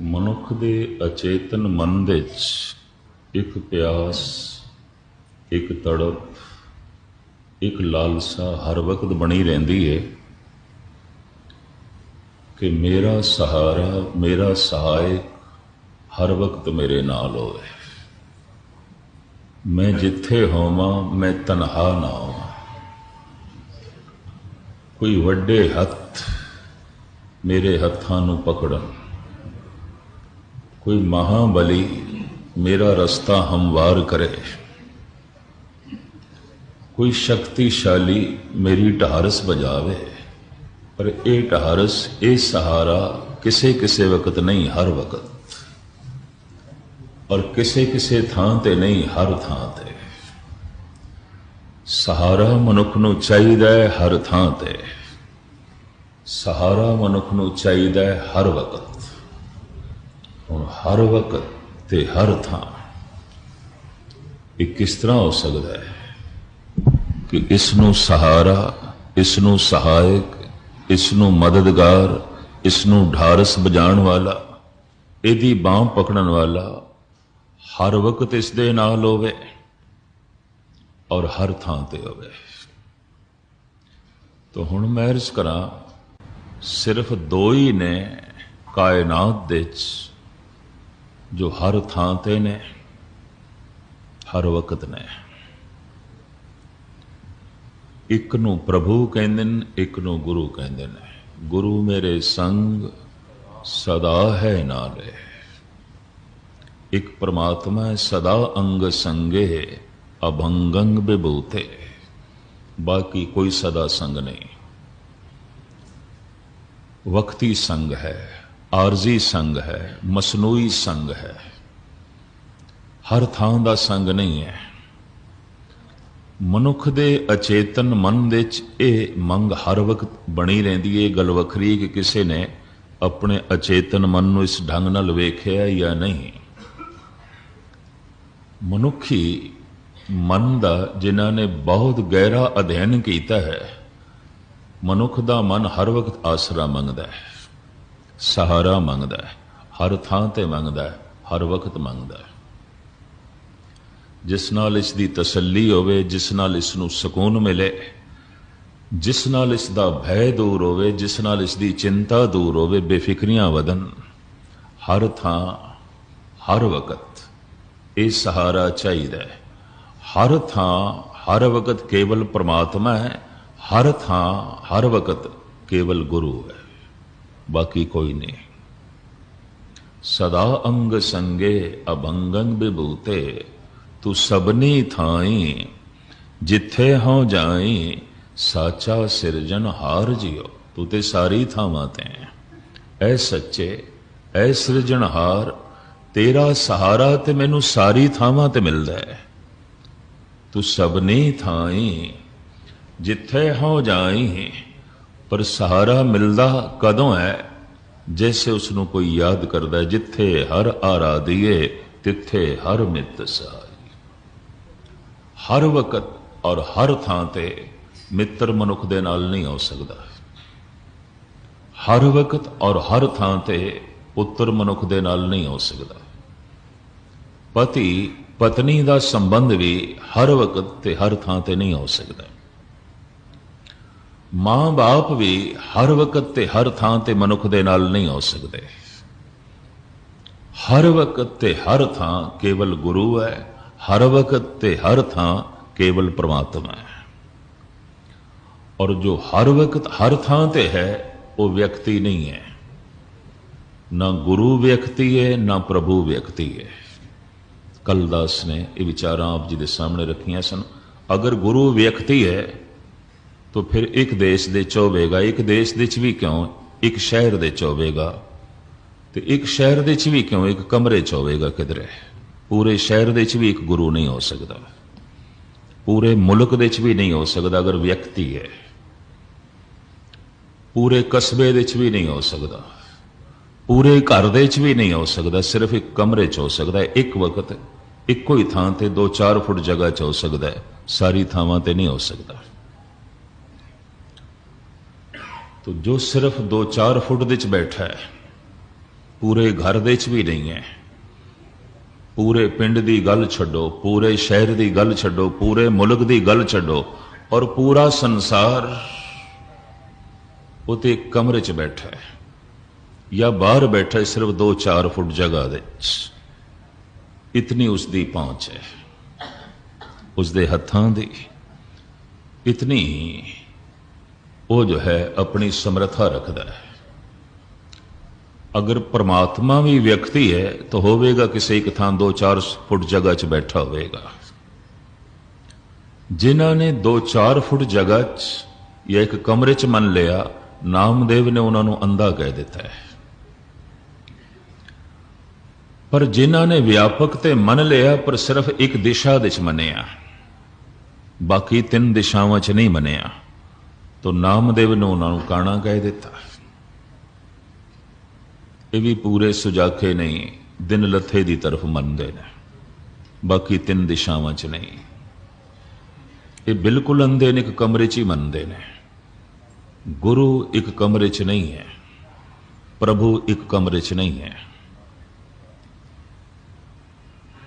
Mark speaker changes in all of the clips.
Speaker 1: ਮਨੁੱਖ ਦੇ ਅਚੇਤਨ ਮਨ ਦੇ ਵਿੱਚ ਇੱਕ ਪਿਆਸ, ਇੱਕ ਤੜਪ, ਇੱਕ ਲਾਲਸਾ ਹਰ ਵਕਤ ਬਣੀ ਰਹਿੰਦੀ ਏ ਕਿ ਮੇਰਾ ਸਹਾਰਾ, ਮੇਰਾ ਸਹਾਇਕ ਹਰ ਵਕਤ ਮੇਰੇ ਨਾਲ ਹੋਵੇ। ਮੈਂ ਜਿੱਥੇ ਹੋਵਾਂ, ਮੈਂ ਤਨਹਾ ਨਾ ਹੋਵਾਂ। ਕੋਈ ਵੱਡੇ ਹੱਥ ਮੇਰੇ ਹੱਥਾਂ ਨੂੰ ਪਕੜਨ ਕੋਈ ਮਹਾਬਲੀ ਮੇਰਾ ਰਸਤਾ ਹਮਵਾਰ ਕਰੇ। ਕੋਈ ਸ਼ਕਤੀਸ਼ਾਲੀ ਮੇਰੀ ਢਾਰਸ ਬਜਾਵੇ ਪਰ ਇਹ ਢਾਰਸ, ਇਹ ਸਹਾਰਾ ਕਿਸੇ ਕਿਸੇ ਵਕਤ ਨਹੀਂ, ਹਰ ਵਕਤ। ਔਰ ਕਿਸੇ ਕਿਸੇ ਥਾਂ ਤੇ ਨਹੀਂ, ਹਰ ਥਾਂ ਤੇ। ਸਹਾਰਾ ਮਨੁੱਖ ਨੂੰ ਚਾਹੀਦਾ ਹੈ ਹਰ ਥਾਂ ਤੇ। ਸਹਾਰਾ ਮਨੁੱਖ ਨੂੰ ਚਾਹੀਦਾ ਹੈ ਹਰ ਵਕਤ। ਹੁਣ ਹਰ ਵਕਤ ਤੇ ਹਰ ਥਾਂ ਇਹ ਕਿਸ ਤਰ੍ਹਾਂ ਹੋ ਸਕਦਾ ਹੈ ਕਿ ਇਸ ਨੂੰ ਸਹਾਰਾ ਇਸ ਨੂੰ ਸਹਾਇਕ ਇਸ ਨੂੰ ਮਦਦਗਾਰ ਇਸ ਨੂੰ ਢਾਰਸ ਬਜਾਣ ਵਾਲਾ, ਇਹਦੀ ਬਾਹ ਪਕੜਨ ਵਾਲਾ ਹਰ ਵਕਤ ਇਸ ਦੇ ਨਾਲ ਹੋਵੇ ਔਰ ਹਰ ਥਾਂ ਤੇ ਹੋਵੇ। ਤਾਂ ਹੁਣ ਮੈਂ ਅਰਜ਼ ਕਰਾਂ, ਸਿਰਫ ਦੋ ਹੀ ਨੇ ਕਾਇਨਾਤ ਦੇ ਵਿੱਚ। ਜੋ ਹਰ ਥਾਂ ਤੇ ਨੇ, ਹਰ ਵਕਤ ਨੇ। ਇੱਕ ਨੂੰ ਪ੍ਰਭੂ ਕਹਿੰਦੇ ਨੇ, ਇੱਕ ਨੂੰ ਗੁਰੂ ਕਹਿੰਦੇ ਨੇ। ਗੁਰੂ ਮੇਰੇ ਸੰਗ ਸਦਾ ਹੈ ਨਾਲੇ। ਇੱਕ ਪ੍ਰਮਾਤਮਾ ਹੈ, ਸਦਾ ਅੰਗ ਸੰਗੇ ਅਭੰਗੰਗ ਬਿਭੂਤੇ। ਬਾਕੀ ਕੋਈ ਸਦਾ ਸੰਗ ਨਹੀਂ। ਵਕਤੀ ਸੰਗ ਹੈ। ਆਰਜ਼ੀ ਸੰਗ ਹੈ, ਮਸਨੂਈ ਸੰਗ ਹੈ। ਹਰ ਥਾਂ ਦਾ ਸੰਗ ਨਹੀਂ ਹੈ। ਮਨੁੱਖ ਦੇ ਅਚੇਤਨ ਮਨ ਦੇ ਵਿੱਚ ਇਹ ਮੰਗ ਹਰ ਵਕਤ ਬਣੀ ਰਹਿੰਦੀ ਹੈ ਗੱਲ ਵੱਖਰੀ ਕਿ ਕਿਸੇ ਨੇ ਆਪਣੇ ਅਚੇਤਨ ਮਨ ਨੂੰ ਇਸ ਢੰਗ ਨਾਲ ਵੇਖਿਆ ਜਾਂ ਨਹੀਂ। ਮਨੁੱਖੀ ਮਨ ਦਾ, ਜਿਨ੍ਹਾਂ ਨੇ ਬਹੁਤ ਗਹਿਰਾ ਅਧਿਐਨ ਕੀਤਾ ਹੈ, ਮਨੁੱਖ ਦਾ ਮਨ ਹਰ ਵਕਤ ਆਸਰਾ ਮੰਗਦਾ ਹੈ। ਸਹਾਰਾ ਮੰਗਦਾ ਹੈ, ਹਰ ਥਾਂ ਤੇ ਮੰਗਦਾ ਹੈ, ਹਰ ਵਕਤ ਮੰਗਦਾ ਹੈ। ਜਿਸ ਨਾਲ ਇਸ ਦੀ ਤਸੱਲੀ ਹੋਵੇ, ਜਿਸ ਨਾਲ ਇਸ ਨੂੰ ਸਕੂਨ ਮਿਲੇ, ਜਿਸ ਨਾਲ ਇਸ ਦਾ ਭੈ ਦੂਰ ਹੋਵੇ, ਜਿਸ ਨਾਲ ਇਸ ਦੀ ਚਿੰਤਾ ਦੂਰ ਹੋਵੇ, ਬੇਫਿਕਰੀਆਂ ਵਧਨ ਹਰ ਥਾਂ, ਹਰ ਵਕਤ ਇਹ ਸਹਾਰਾ ਚਾਹੀਦਾ ਹੈ। ਹਰ ਥਾਂ, ਹਰ ਵਕਤ ਕੇਵਲ ਪ੍ਰਮਾਤਮਾ ਹੈ, ਹਰ ਥਾਂ, ਹਰ ਵਕਤ ਕੇਵਲ ਗੁਰੂ ਹੈ। ਬਾਕੀ ਕੋਈ ਨਹੀਂ। ਸਦਾ ਅੰਗ ਸੰਗੇ ਅਭੰਗੰ ਬਿਭੂਤੇ, ਤੂੰ ਸਭਨੀ ਥਾਈ, ਜਿੱਥੇ ਹਉ ਜਾਈ, ਸਾਚਾ ਸਿਰਜਨ ਹਾਰ ਜਿਓ ਤੂੰ ਤੇ ਸਾਰੀ ਥਾਵਾਂ ਤੇ। ਐ ਸੱਚੇ, ਐ ਸਿਰਜਣਹਾਰ ਤੇਰਾ ਸਹਾਰਾ ਤੇ ਮੈਨੂੰ ਸਾਰੀ ਥਾਵਾਂ ਤੇ ਮਿਲਦਾ ਹੈ। ਤੂੰ ਸਭਨੀ ਥਾਈ, ਜਿੱਥੇ ਹੋ ਜਾਈ ਪਰ ਸਹਾਰਾ ਮਿਲਦਾ ਕਦੋਂ ਹੈ? ਜੈਸੇ ਉਸ ਨੂੰ ਕੋਈ ਯਾਦ ਕਰਦਾ, ਜਿੱਥੇ ਹਰ ਆਰਾਧੀਏ, ਤਿੱਥੇ ਹਰ ਮਿੱਤ ਸਹਾਈ ਹਰ ਵਕਤ ਔਰ ਹਰ ਥਾਂ ਤੇ ਮਿੱਤਰ ਮਨੁੱਖ ਦੇ ਨਾਲ ਨਹੀਂ ਹੋ ਸਕਦਾ। ਹਰ ਵਕਤ ਔਰ ਹਰ ਥਾਂ ਤੇ ਪੁੱਤਰ ਮਨੁੱਖ ਦੇ ਨਾਲ ਨਹੀਂ ਹੋ ਸਕਦਾ। ਪਤੀ, ਪਤਨੀ ਦਾ ਸੰਬੰਧ ਵੀ ਹਰ ਵਕਤ ਤੇ ਹਰ ਥਾਂ ਤੇ ਨਹੀਂ ਹੋ ਸਕਦਾ। ਮਾਂ-ਬਾਪ ਵੀ ਹਰ ਵਕਤ ਤੇ ਹਰ ਥਾਂ ਤੇ ਮਨੁੱਖ ਦੇ ਨਾਲ ਨਹੀਂ ਹੋ ਸਕਦੇ। ਹਰ ਵਕਤ ਤੇ ਹਰ ਥਾਂ ਕੇਵਲ ਗੁਰੂ ਹੈ, ਹਰ ਵਕਤ ਤੇ ਹਰ ਥਾਂ ਕੇਵਲ ਪ੍ਰਮਾਤਮਾ ਹੈ। ਔਰ ਜੋ ਹਰ ਵਕਤ ਹਰ ਥਾਂ ਤੇ ਹੈ, ਉਹ ਵਿਅਕਤੀ ਨਹੀਂ ਹੈ। ਨਾ ਗੁਰੂ ਵਿਅਕਤੀ ਹੈ, ਨਾ ਪ੍ਰਭੂ ਵਿਅਕਤੀ ਹੈ। ਕਲਦਾਸ ਨੇ ਇਹ ਵਿਚਾਰਾਂ ਆਪ ਜੀ ਦੇ ਸਾਹਮਣੇ ਰੱਖੀਆਂ ਸਨ। ਅਗਰ ਗੁਰੂ ਵਿਅਕਤੀ ਹੈ ਤੋ ਫਿਰ ਇੱਕ ਦੇਸ਼ ਦੇ ਚੋਵੇਗਾ, ਇੱਕ ਦੇਸ਼ ਦੇ ਚ ਵੀ ਕਿਉਂ? ਇੱਕ ਸ਼ਹਿਰ ਦੇ ਚੋਵੇਗਾ। ਤੇ ਇੱਕ ਸ਼ਹਿਰ ਦੇ ਚ ਵੀ ਕਿਉਂ? ਇੱਕ ਕਮਰੇ ਚ ਹੋਵੇਗਾ ਕਿਧਰੇ? ਪੂਰੇ ਸ਼ਹਿਰ ਦੇ ਚ ਵੀ ਇੱਕ ਗੁਰੂ ਨਹੀਂ ਹੋ ਸਕਦਾ। ਪੂਰੇ ਮੁਲਕ ਦੇ ਚ ਵੀ ਨਹੀਂ ਹੋ ਸਕਦਾ ਅਗਰ ਵਿਅਕਤੀ ਹੈ। ਪੂਰੇ ਕਸਬੇ ਦੇ ਚ ਵੀ ਨਹੀਂ ਹੋ ਸਕਦਾ। ਪੂਰੇ ਘਰ ਦੇ ਚ ਵੀ ਨਹੀਂ ਹੋ ਸਕਦਾ, ਸਿਰਫ ਇੱਕ ਕਮਰੇ ਚ ਹੋ ਸਕਦਾ ਹੈ। ਇੱਕ ਵਕਤ, ਇੱਕੋ ਹੀ ਥਾਂ ਤੇ 2-4 ਫੁੱਟ ਜਗ੍ਹਾ ਚ ਹੋ ਸਕਦਾ ਹੈ। ਸਾਰੀ ਥਾਵਾਂ ਤੇ ਨਹੀਂ ਹੋ ਸਕਦਾ। ਤੋ ਜੋ ਸਿਰਫ 2-4 ਫੁੱਟ ਦੇ ਵਿੱਚ ਬੈਠਾ ਹੈ, ਪੂਰੇ ਘਰ ਦੇ ਵਿੱਚ ਵੀ ਨਹੀਂ ਹੈ। ਪੂਰੇ ਪਿੰਡ ਦੀ ਗੱਲ ਛੱਡੋ, ਪੂਰੇ ਸ਼ਹਿਰ ਦੀ ਗੱਲ ਛੱਡੋ, ਪੂਰੇ ਮੁਲਕ ਦੀ ਗੱਲ ਛੱਡੋ ਔਰ ਪੂਰਾ ਸੰਸਾਰ ਉਤੇ ਕਮਰੇ 'ਚ ਬੈਠਾ ਹੈ ਜਾਂ ਬਾਹਰ ਬੈਠਾ ਹੈ ਸਿਰਫ 2-4 ਫੁੱਟ ਜਗ੍ਹਾ ਦੇ ਵਿੱਚ ਇਤਨੀ ਉਸ ਦੀ ਪਹੁੰਚ ਹੈ, ਉਸ ਦੇ ਹੱਥਾਂ ਦੀ, ਇਤਨੀ ਉਹ ਜੋ ਹੈ ਆਪਣੀ ਸਮਰੱਥਾ ਰੱਖਦਾ ਹੈ। ਅਗਰ ਪਰਮਾਤਮਾ ਵੀ ਵਿਅਕਤੀ ਹੈ, ਤਾਂ ਹੋਵੇਗਾ ਕਿਸੇ ਇੱਕ ਥਾਂ 2-4 ਫੁੱਟ ਜਗ੍ਹਾ 'ਚ ਬੈਠਾ ਹੋਵੇਗਾ। ਜਿਨ੍ਹਾਂ ਨੇ 2-4 ਫੁੱਟ ਜਗ੍ਹਾ 'ਚ ਜਾਂ ਇੱਕ ਕਮਰੇ 'ਚ ਮੰਨ ਲਿਆ, ਨਾਮਦੇਵ ਨੇ ਉਹਨਾਂ ਨੂੰ ਅੰਧਾ ਕਹਿ ਦਿੱਤਾ ਹੈ। ਪਰ ਜਿਨ੍ਹਾਂ ਨੇ ਵਿਆਪਕ ਤੇ ਮੰਨ ਲਿਆ, ਪਰ ਸਿਰਫ ਇੱਕ ਦਿਸ਼ਾ ਦੇ 'ਚ ਮੰਨਿਆ। ਬਾਕੀ ਤਿੰਨ ਦਿਸ਼ਾਵਾਂ 'ਚ ਨਹੀਂ ਮੰਨਿਆ। ਤੋ ਨਾਮਦੇਵ ਨੇ ਉਹਨਾਂ ਨੂੰ ਕਾਣਾ ਕਹਿ ਦਿੱਤਾ। ਇਹ ਵੀ ਪੂਰੇ ਸੁਜਾਖੇ ਨਹੀਂ, ਦਿਨ ਲੱਥੇ ਦੀ ਤਰਫ ਮੰਨਦੇ ਨੇ। ਬਾਕੀ ਤਿੰਨ ਦਿਸ਼ਾਵਾਂ 'ਚ ਨਹੀਂ। ਇਹ ਬਿਲਕੁਲ ਅੰਧੇ ਨੇ, ਇੱਕ ਕਮਰੇ 'ਚ ਹੀ ਮੰਨਦੇ ਨੇ। ਗੁਰੂ ਇੱਕ ਕਮਰੇ 'ਚ ਨਹੀਂ ਹੈ, ਪ੍ਰਭੂ ਇੱਕ ਕਮਰੇ 'ਚ ਨਹੀਂ ਹੈ।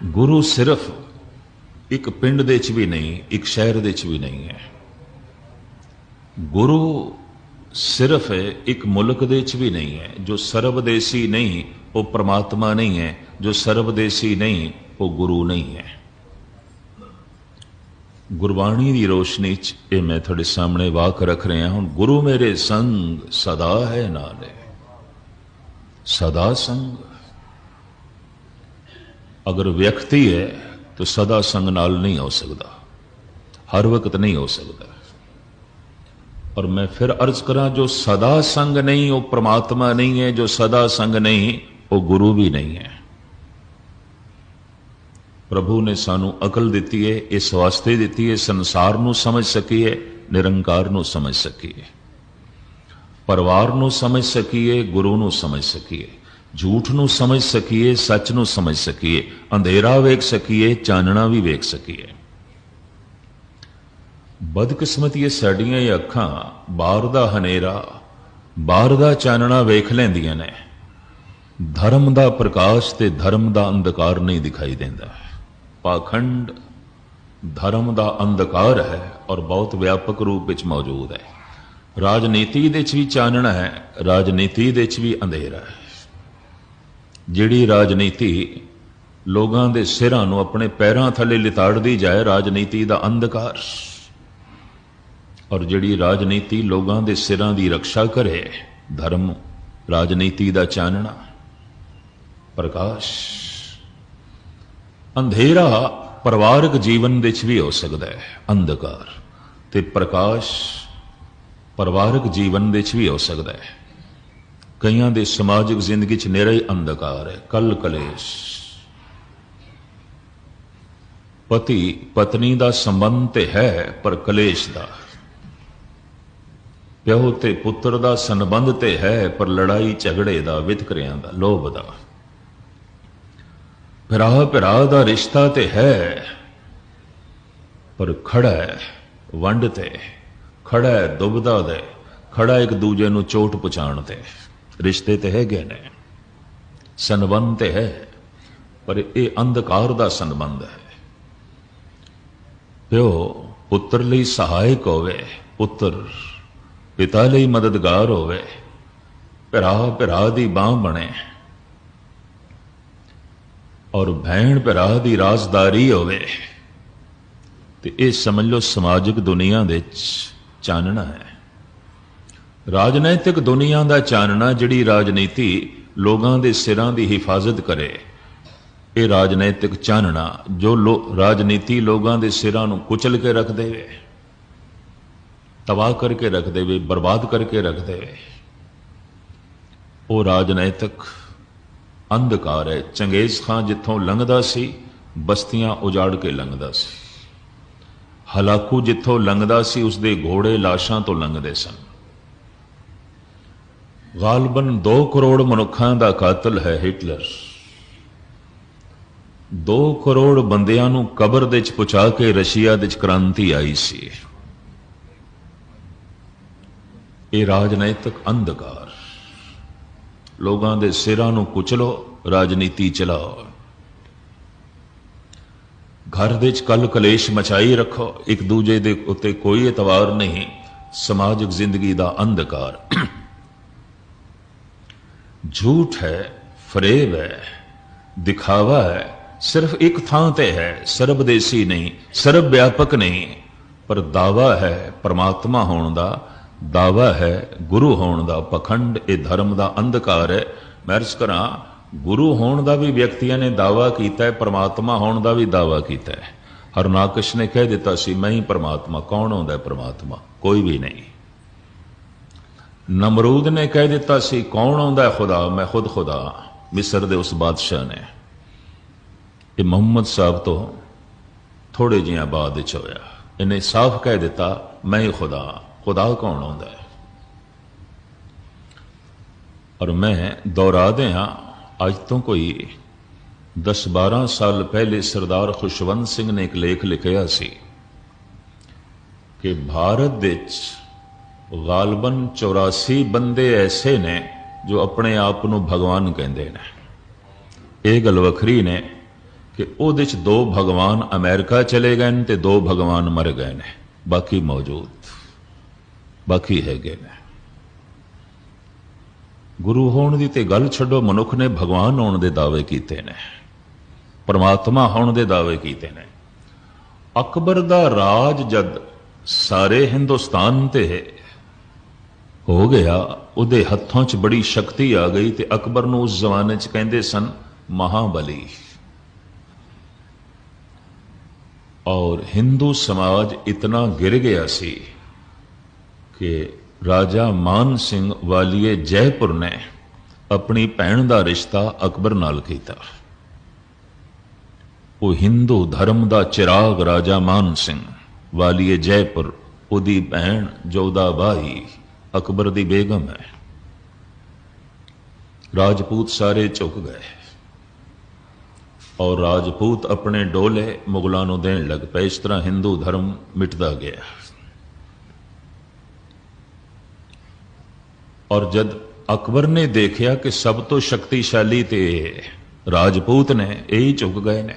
Speaker 1: ਗੁਰੂ ਸਿਰਫ ਇੱਕ ਪਿੰਡ ਦੇ 'ਚ ਵੀ ਨਹੀਂ, ਇੱਕ ਸ਼ਹਿਰ ਦੇ 'ਚ ਵੀ ਨਹੀਂ ਹੈ। ਗੁਰੂ ਸਿਰਫ ਇੱਕ ਮੁਲਕ ਦੇ ਵਿੱਚ ਵੀ ਨਹੀਂ ਹੈ, ਜੋ ਸਰਬਦੇਸੀ ਨਹੀਂ, ਉਹ ਪ੍ਰਮਾਤਮਾ ਨਹੀਂ ਹੈ, ਜੋ ਸਰਬਦੇਸੀ ਨਹੀਂ, ਉਹ ਗੁਰੂ ਨਹੀਂ ਹੈ। ਗੁਰਬਾਣੀ ਦੀ ਰੋਸ਼ਨੀ 'ਚ ਇਹ ਮੈਂ ਤੁਹਾਡੇ ਸਾਹਮਣੇ ਵਾਕ ਰੱਖ ਰਿਹਾ ਹੁਣ ਗੁਰੂ ਮੇਰੇ ਸੰਗ ਸਦਾ ਹੈ ਨਾਲੇ। ਸਦਾ ਸੰਗ। ਅਗਰ ਵਿਅਕਤੀ ਹੈ, ਤਾਂ ਸਦਾ ਸੰਗ ਨਾਲ ਨਹੀਂ ਹੋ ਸਕਦਾ। ਹਰ ਵਕਤ ਨਹੀਂ ਹੋ ਸਕਦਾ। ਔਰ ਮੈਂ ਫਿਰ ਅਰਜ਼ ਕਰਾਂ, ਜੋ ਸਦਾ ਸੰਗ ਨਹੀਂ, ਉਹ ਪ੍ਰਮਾਤਮਾ ਨਹੀਂ ਹੈ, ਜੋ ਸਦਾ ਸੰਗ ਨਹੀਂ, ਉਹ ਗੁਰੂ ਵੀ ਨਹੀਂ ਹੈ। ਪ੍ਰਭੂ ਨੇ ਸਾਨੂੰ ਅਕਲ ਦਿੱਤੀ ਹੈ, ਇਸ ਵਾਸਤੇ ਦਿੱਤੀ ਹੈ, ਸੰਸਾਰ ਨੂੰ ਸਮਝ ਸਕੀਏ ਨਿਰੰਕਾਰ ਨੂੰ ਸਮਝ ਸਕੀਏ ਪਰਿਵਾਰ ਨੂੰ ਸਮਝ ਸਕੀਏ ਗੁਰੂ ਨੂੰ ਸਮਝ ਸਕੀਏ ਝੂਠ ਨੂੰ ਸਮਝ ਸਕੀਏ ਸੱਚ ਨੂੰ ਸਮਝ ਸਕੀਏ ਅੰਧੇਰਾ ਵੇਖ ਸਕੀਏ ਚਾਨਣਾ ਵੀ ਵੇਖ ਸਕੀਏ ਬਦਕਿਸਮਤੀ ਇਹ ਸਾਡੀਆਂ ਇਹ ਅੱਖਾਂ ਬਾਹਰ ਦਾ ਹਨੇਰਾ, ਬਾਹਰ ਦਾ ਚਾਨਣਾ ਵੇਖ ਲੈਂਦੀਆਂ ਨੇ। ਧਰਮ ਦਾ ਪ੍ਰਕਾਸ਼ ਤੇ ਧਰਮ ਦਾ ਅੰਧਕਾਰ ਨਹੀਂ ਦਿਖਾਈ ਦਿੰਦਾ। ਪਾਖੰਡ ਧਰਮ ਦਾ ਅੰਧਕਾਰ ਹੈ ਔਰ ਬਹੁਤ ਵਿਆਪਕ ਰੂਪ ਵਿੱਚ ਮੌਜੂਦ ਹੈ। ਰਾਜਨੀਤੀ ਦੇ ਵਿੱਚ ਵੀ ਚਾਨਣਾ ਹੈ, ਰਾਜਨੀਤੀ ਦੇ ਵਿੱਚ ਵੀ ਅੰਧੇਰਾ ਹੈ। ਜਿਹੜੀ ਰਾਜਨੀਤੀ ਲੋਕਾਂ ਦੇ ਸਿਰਾਂ ਨੂੰ ਆਪਣੇ ਪੈਰਾਂ ਥੱਲੇ ਲਿਤਾੜਦੀ ਜਾਏ, ਰਾਜਨੀਤੀ ਦਾ ਅੰਧਕਾਰ। ਔਰ ਜਿਹੜੀ ਰਾਜਨੀਤੀ ਲੋਕਾਂ ਦੇ ਸਿਰਾਂ ਦੀ ਰੱਖਿਆ ਕਰੇ, ਧਰਮ, ਰਾਜਨੀਤੀ ਦਾ ਚਾਨਣਾ, ਪ੍ਰਕਾਸ਼। ਅੰਧੇਰਾ ਪਰਿਵਾਰਕ ਜੀਵਨ ਵਿੱਚ ਵੀ ਹੋ ਸਕਦਾ ਹੈ, ਅੰਧਕਾਰ। ਤੇ ਪ੍ਰਕਾਸ਼ ਪਰਿਵਾਰਕ ਜੀਵਨ ਵਿੱਚ ਵੀ ਹੋ ਸਕਦਾ ਹੈ। ਕਈਆਂ ਦੇ ਸਮਾਜਿਕ ਜ਼ਿੰਦਗੀ 'ਚ ਨੇਰਾ ਹੀ ਅੰਧਕਾਰ ਹੈ ਕਲ ਕਲੇਸ਼ ਪਤੀ ਪਤਨੀ ਦਾ ਸੰਬੰਧ ਤੇ ਹੈ, ਪਰ ਕਲੇਸ਼ ਦਾ। ਪਿਓ ਤੇ ਪੁੱਤਰ ਦਾ ਸੰਬੰਧ ਤੇ ਹੈ, ਪਰ ਲੜਾਈ ਝਗੜੇ ਦਾ, ਵਿਤਕਰਿਆਂ ਦਾ, ਲੋਭ ਦਾ। ਭਰਾ ਭਰਾ ਦਾ ਰਿਸ਼ਤਾ ਤੇ ਹੈ, ਪਰ ਖੜਾ ਹੈ ਵੰਡ ਤੇ, ਖੜਾ ਹੈ ਦੁਬਦਾ ਦੇ, ਖੜਾ ਇੱਕ ਦੂਜੇ ਨੂੰ ਚੋਟ ਪਹੁੰਚਾਉਣ ਤੇ। ਰਿਸ਼ਤੇ ਤੇ ਹੈਗੇ ਨੇ, ਸੰਬੰਧ ਤੇ ਹੈ, ਪਰ ਇਹ ਅੰਧਕਾਰ ਦਾ ਸੰਬੰਧ ਹੈ। ਪਿਓ, ਪੁੱਤਰ ਲਈ ਸਹਾਇਕ ਹੋਵੇ, ਪੁੱਤਰ ਪਿਤਾ ਲਈ ਮਦਦਗਾਰ ਹੋਵੇ, ਭਰਾ ਭਰਾ ਦੀ ਬਾਹ ਬਣੇ ਔਰ ਭੈਣ ਭਰਾ ਦੀ ਰਾਜ਼ਦਾਰੀ ਹੋਵੇ, ਤੇ ਇਹ ਸਮਝ ਲਓ ਸਮਾਜਿਕ ਦੁਨੀਆ ਦੇ ਚਾਨਣਾ ਹੈ। ਰਾਜਨੈਤਿਕ ਦੁਨੀਆ ਦਾ ਚਾਨਣਾ ਜਿਹੜੀ ਰਾਜਨੀਤੀ ਲੋਕਾਂ ਦੇ ਸਿਰਾਂ ਦੀ ਹਿਫਾਜ਼ਤ ਕਰੇ, ਇਹ ਰਾਜਨੈਤਿਕ ਚਾਨਣਾ ਜੋ ਰਾਜਨੀਤੀ ਲੋਕਾਂ ਦੇ ਸਿਰਾਂ ਨੂੰ ਕੁਚਲ ਕੇ ਰੱਖ ਦੇਵੇ। ਤਬਾਹ ਕਰਕੇ ਰੱਖ ਦੇਵੇ, ਬਰਬਾਦ ਕਰਕੇ ਰੱਖ ਦੇਵੇ। ਉਹ ਰਾਜਨੈਤਿਕ ਅੰਧਕਾਰ ਹੈ। ਚੰਗੇਜ਼ ਖਾਨ ਜਿੱਥੋਂ ਲੰਘਦਾ ਸੀ, ਬਸਤੀਆਂ ਉਜਾੜ ਕੇ ਲੰਘਦਾ ਸੀ। ਹਲਾਕੂ ਜਿੱਥੋਂ ਲੰਘਦਾ ਸੀ, ਉਸਦੇ ਘੋੜੇ ਲਾਸ਼ਾਂ ਤੋਂ ਲੰਘਦੇ ਸਨ। ਗਾਲਬਨ 2 ਕਰੋੜ ਮਨੁੱਖਾਂ ਦਾ ਕਾਤਲ ਹੈ ਹਿਟਲਰ। 2 ਕਰੋੜ ਬੰਦਿਆਂ ਨੂੰ ਕਬਰ ਦੇ ਵਿੱਚ ਪਹੁੰਚਾ ਕੇ ਰਸ਼ੀਆ ਦੇ ਵਿੱਚ ਕ੍ਰਾਂਤੀ ਆਈ ਸੀ। ਇਹ ਰਾਜਨੈਤਿਕ ਅੰਧਕਾਰ। ਲੋਕਾਂ ਦੇ ਸਿਰਾਂ ਨੂੰ ਕੁਚਲੋ, ਰਾਜਨੀਤੀ ਚਲਾਓ। ਘਰ ਦੇ ਵਿੱਚ ਕਲ ਕਲੇਸ਼ ਮਚਾਈ ਰੱਖੋ, ਇੱਕ ਦੂਜੇ ਦੇ ਉੱਤੇ ਕੋਈ ਇਤਵਾਰ ਨਹੀਂ। ਸਮਾਜਿਕ ਜ਼ਿੰਦਗੀ ਦਾ ਅੰਧਕਾਰ। ਝੂਠ ਹੈ, ਫਰੇਬ ਹੈ, ਦਿਖਾਵਾ ਹੈ, ਸਿਰਫ ਇੱਕ ਥਾਂ ਤੇ ਹੈ, ਸਰਬਦੇਸੀ ਨਹੀਂ ਸਰਬ ਵਿਆਪਕ ਨਹੀਂ। ਪਰ ਦਾਵਾ ਹੈ, ਪਰਮਾਤਮਾ ਹੋਣ ਦਾ ਦਾਵਾ ਹੈ, ਗੁਰੂ ਹੋਣ ਦਾ ਪਖੰਡ, ਇਹ ਧਰਮ ਦਾ ਅੰਧਕਾਰ ਹੈ। ਮੈਂ ਅਰਜ਼ ਕਰਾਂ, ਗੁਰੂ ਹੋਣ ਦਾ ਵੀ ਵਿਅਕਤੀਆਂ ਨੇ ਦਾਵਾ ਕੀਤਾ ਹੈ, ਪਰਮਾਤਮਾ ਹੋਣ ਦਾ ਵੀ ਦਾਵਾ ਕੀਤਾ ਹੈ। ਹਰਨਾਕਸ਼ ਨੇ ਕਹਿ ਦਿੱਤਾ ਸੀ, ਮੈਂ ਹੀ ਪਰਮਾਤਮਾ, ਕੌਣ ਹੁੰਦਾ ਹੈ ਪਰਮਾਤਮਾ? ਕੋਈ ਵੀ ਨਹੀਂ। ਨਮਰੂਦ ਨੇ ਕਹਿ ਦਿੱਤਾ ਸੀ, ਕੌਣ ਆਉਂਦਾ ਹੈ ਖੁਦਾ? ਮੈਂ ਖੁਦ ਖੁਦਾ, ਮਿਸਰ ਦੇ ਉਸ ਬਾਦਸ਼ਾਹ ਨੇ। ਇਹ ਮੁਹੰਮਦ ਸਾਹਿਬ ਤੋਂ ਥੋੜੇ ਜਿਹਾ ਬਾਅਦ ਚ ਹੋਇਆ। ਇਹਨੇ ਸਾਫ਼ ਕਹਿ ਦਿੱਤਾ, ਮੈਂ ਹੀ ਖੁਦਾ। ਖੁਦਾ ਕੌਣ ਆਉਂਦਾ ਹੈ? ਔਰ ਮੈਂ ਦੁਹਰਾ ਦਿਆਂ, ਅੱਜ ਤੋਂ ਕੋਈ 10-12 ਸਾਲ ਪਹਿਲੇ ਸਰਦਾਰ ਖੁਸ਼ਵੰਤ ਸਿੰਘ ਨੇ ਇੱਕ ਲੇਖ ਲਿਖਿਆ ਸੀ ਕਿ ਭਾਰਤ ਵਿੱਚ ਗਾਲਬਨ 84 ਬੰਦੇ ਐਸੇ ਨੇ ਜੋ ਆਪਣੇ ਆਪ ਨੂੰ ਭਗਵਾਨ ਕਹਿੰਦੇ ਨੇ। ਇਹ ਗੱਲ ਵੱਖਰੀ ਨੇ ਕਿ ਉਹਦੇ ਚ ਦੋ ਭਗਵਾਨ ਅਮਰੀਕਾ ਚਲੇ ਗਏ ਨੇ ਤੇ ਦੋ ਭਗਵਾਨ ਮਰ ਗਏ ਨੇ, ਬਾਕੀ ਮੌਜੂਦ। ਬਾਕੀ ਹੈਗੇ ਨੇ। ਗੁਰੂ ਹੋਣ ਦੀ ਤੇ ਗੱਲ ਛੱਡੋ, ਮਨੁੱਖ ਨੇ ਭਗਵਾਨ ਹੋਣ ਦੇ ਦਾਅਵੇ ਕੀਤੇ ਨੇ। ਪਰਮਾਤਮਾ ਹੋਣ ਦੇ ਦਾਅਵੇ ਕੀਤੇ ਨੇ। ਅਕਬਰ ਦਾ ਰਾਜ ਜਦ ਸਾਰੇ ਹਿੰਦੁਸਤਾਨ ਤੇ ਹੋ ਗਿਆ, ਉਹਦੇ ਹੱਥੋਂ 'ਚ ਬੜੀ ਸ਼ਕਤੀ ਆ ਗਈ ਤੇ ਅਕਬਰ ਨੂੰ ਉਸ ਜ਼ਮਾਨੇ 'ਚ ਕਹਿੰਦੇ ਸਨ, ਮਹਾਬਲੀ। ਔਰ ਹਿੰਦੂ ਸਮਾਜ ਇਤਨਾ ਗਿਰ ਗਿਆ ਸੀ ਕਿ ਰਾਜਾ ਮਾਨ ਸਿੰਘ ਵਾਲੀਏ ਜੈਪੁਰ ਨੇ ਆਪਣੀ ਭੈਣ ਦਾ ਰਿਸ਼ਤਾ ਅਕਬਰ ਨਾਲ ਕੀਤਾ। ਉਹ ਹਿੰਦੂ ਧਰਮ ਦਾ ਚਿਰਾਗ ਰਾਜਾ ਮਾਨ ਸਿੰਘ ਵਾਲੀਏ ਜੈਪੁਰ, ਉਹਦੀ ਭੈਣ ਜੋਦਾ ਬਾਈ ਅਕਬਰ ਦੀ ਬੇਗਮ ਹੈ। ਰਾਜਪੂਤ ਸਾਰੇ ਝੁਕ ਗਏ ਔਰ ਰਾਜਪੂਤ ਆਪਣੇ ਡੋਲੇ ਮੁਗਲਾਂ ਨੂੰ ਦੇਣ ਲੱਗ ਪਏ। ਇਸ ਤਰ੍ਹਾਂ ਹਿੰਦੂ ਧਰਮ ਮਿਟਦਾ ਗਿਆ। ਔਰ ਜਦ ਅਕਬਰ ਨੇ ਦੇਖਿਆ ਕਿ ਸਭ ਤੋਂ ਸ਼ਕਤੀਸ਼ਾਲੀ ਤੇ ਰਾਜਪੂਤ ਨੇ ਇਹ ਹੀ ਝੁਕ ਗਏ ਨੇ।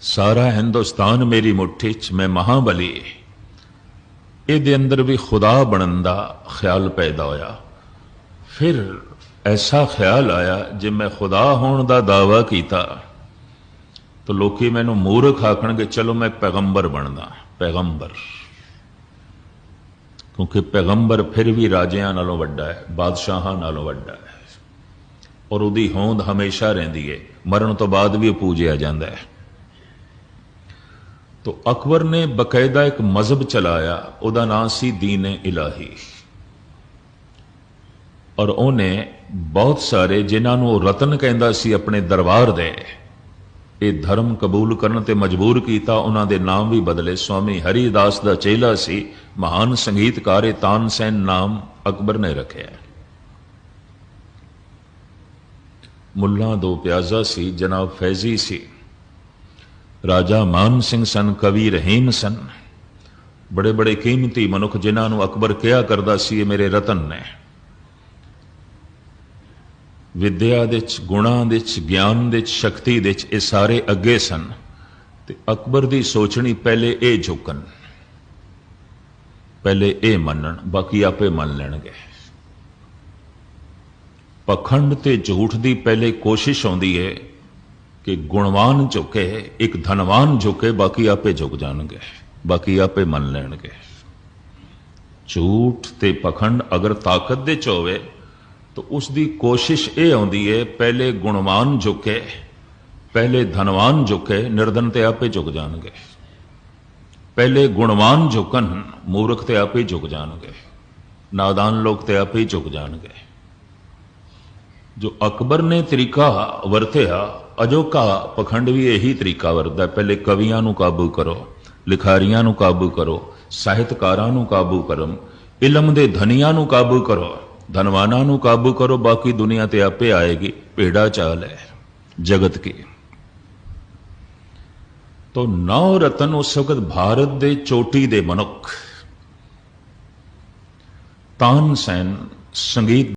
Speaker 1: ਸਾਰਾ ਹਿੰਦੁਸਤਾਨ ਮੇਰੀ ਮੁੱਠੀ 'ਚ ਮੈਂ ਮਹਾਬਲੀ। ਇਹਦੇ ਅੰਦਰ ਵੀ ਖੁਦਾ ਬਣਨ ਦਾ ਖਿਆਲ ਪੈਦਾ ਹੋਇਆ। ਫਿਰ ਐਸਾ ਖਿਆਲ ਆਇਆ ਜੇ ਮੈਂ ਖੁਦਾ ਹੋਣ ਦਾ ਦਾਵਾ ਕੀਤਾ ਤਾਂ ਲੋਕੀ ਮੈਨੂੰ ਮੂਰਖ ਆਖਣਗੇ, ਚਲੋ ਮੈਂ ਪੈਗੰਬਰ ਬਣਦਾ, ਪੈਗੰਬਰ। ਕਿਉਂਕਿ ਪੈਗੰਬਰ ਫਿਰ ਵੀ ਰਾਜਿਆਂ ਨਾਲੋਂ ਵੱਡਾ ਹੈ, ਬਾਦਸ਼ਾਹਾਂ ਨਾਲੋਂ ਵੱਡਾ ਹੈ। ਔਰ ਉਹਦੀ ਹੋਂਦ ਹਮੇਸ਼ਾ ਰਹਿੰਦੀ ਹੈ। ਮਰਨ ਤੋਂ ਬਾਅਦ ਵੀ ਪੂਜਿਆ ਜਾਂਦਾ ਹੈ। ਤੋ ਅਕਬਰ ਨੇ ਬਕਾਇਦਾ ਇੱਕ ਮਜ਼ਹਬ ਚਲਾਇਆ, ਉਹਦਾ ਨਾਂ ਸੀ ਦੀਨ ਇਲਾਹੀ। ਔਰ ਉਹਨੇ ਬਹੁਤ ਸਾਰੇ ਜਿਨ੍ਹਾਂ ਨੂੰ ਰਤਨ ਕਹਿੰਦਾ ਸੀ, ਆਪਣੇ ਦਰਬਾਰ ਦੇ ਇਹ ਧਰਮ ਕਬੂਲ ਕਰਨ ਤੇ ਮਜਬੂਰ ਕੀਤਾ, ਉਹਨਾਂ ਦੇ ਨਾਮ ਵੀ ਬਦਲੇ। ਸਵਾਮੀ ਹਰੀਦਾਸ ਦਾ ਚੇਲਾ ਸੀ, ਮਹਾਨ ਸੰਗੀਤਕਾਰ ਇਹ ਤਾਨਸੈਨ ਨਾਮ ਅਕਬਰ ਨੇ ਰੱਖਿਆ। ਮੁੱਲਾ ਦੋ ਪਿਆਜ਼ਾ ਸੀ, ਜਨਾਬ ਫੈਜ਼ੀ ਸੀ। ਰਾਜਾ ਮਾਨ ਸਿੰਘ ਸਨ, ਕਵੀ ਰਹੀਮ ਸਨ। ਬੜੇ ਬੜੇ ਕੀਮਤੀ ਮਨੁੱਖ ਜਿਨ੍ਹਾਂ ਨੂੰ ਅਕਬਰ ਕਿਹਾ ਕਰਦਾ ਸੀ, ਇਹ ਮੇਰੇ ਰਤਨ ਨੇ। ਵਿੱਦਿਆ ਦੇ ਚ, ਗੁਣਾਂ ਦੇ ਚ, ਗਿਆਨ ਦੇ ਚ, ਸ਼ਕਤੀ ਦੇ ਚ ਇਹ ਸਾਰੇ ਅੱਗੇ ਸਨ। ਤੇ ਅਕਬਰ ਦੀ ਸੋਚਣੀ ਪਹਿਲੇ ਇਹ ਝੁਕਣ ਪਹਿਲੇ ਇਹ ਮੰਨਣ, ਬਾਕੀ ਆਪੇ ਮੰਨ ਲੈਣਗੇ। ਪਖੰਡ ਤੇ ਝੂਠ ਦੀ ਪਹਿਲੇ ਕੋਸ਼ਿਸ਼ ਆਉਂਦੀ ਹੈ ਕਿ ਗੁਣਵਾਨ ਝੁਕੇ, ਇੱਕ ਧਨਵਾਨ ਝੁਕੇ, ਬਾਕੀ ਆਪੇ ਝੁਕ ਜਾਣਗੇ, ਬਾਕੀ ਆਪੇ ਮੰਨ ਲੈਣਗੇ। ਝੂਠ ਤੇ ਪਖੰਡ ਅਗਰ ਤਾਕਤ ਦੇ ਚ ਹੋਵੇ ਤਾਂ ਉਸ ਦੀ ਕੋਸ਼ਿਸ਼ ਇਹ ਆਉਂਦੀ ਹੈ ਪਹਿਲੇ ਗੁਣਵਾਨ ਝੁਕੇ, ਪਹਿਲੇ ਧਨਵਾਨ ਝੁਕੇ, ਨਿਰਧਨ ਤੇ ਆਪੇ ਝੁਕ ਜਾਣਗੇ। ਪਹਿਲੇ ਗੁਣਵਾਨ ਝੁਕਣ, ਮੂਰਖ ਤੇ ਆਪੇ ਝੁਕ ਜਾਣਗੇ। ਨਾਦਾਨ ਲੋਕ ਤੇ ਆਪੇ ਝੁਕ ਜਾਣਗੇ। ਜੋ ਅਕਬਰ ਨੇ ਤਰੀਕਾ ਵਰਤਿਆ, ਅਜੋਕਾ ਪਖੰਡ ਵੀ ਇਹੀ ਤਰੀਕਾ ਵਰਤਦਾ ਪਹਿਲੇ ਕਵੀਆਂ ਨੂੰ ਕਾਬੂ ਕਰੋ, ਲਿਖਾਰੀਆਂ ਨੂੰ ਕਾਬੂ ਕਰੋ, ਸਾਹਿਤਕਾਰਾਂ ਨੂੰ ਕਾਬੂ ਕਰੋ, ਇਲਮ ਦੇ ਧਨੀਆਂ ਨੂੰ ਕਾਬੂ ਕਰੋ। ਧਨਵਾਨਾਂ ਨੂੰ ਕਾਬੂ ਕਰੋ, ਬਾਕੀ ਦੁਨੀਆ ਤੇ ਆਪੇ ਆਏਗੀ। ਭੇੜਾ ਚਾਲ ਹੈ ਜਗਤ ਕੀ। ਤੋ ਨੌ ਰਤਨ ਉਸ ਵਕਤ ਭਾਰਤ ਦੇ ਚੋਟੀ ਦੇ ਮਨੁੱਖ। ਤਾਨਸੈਨ ਸੰਗੀਤ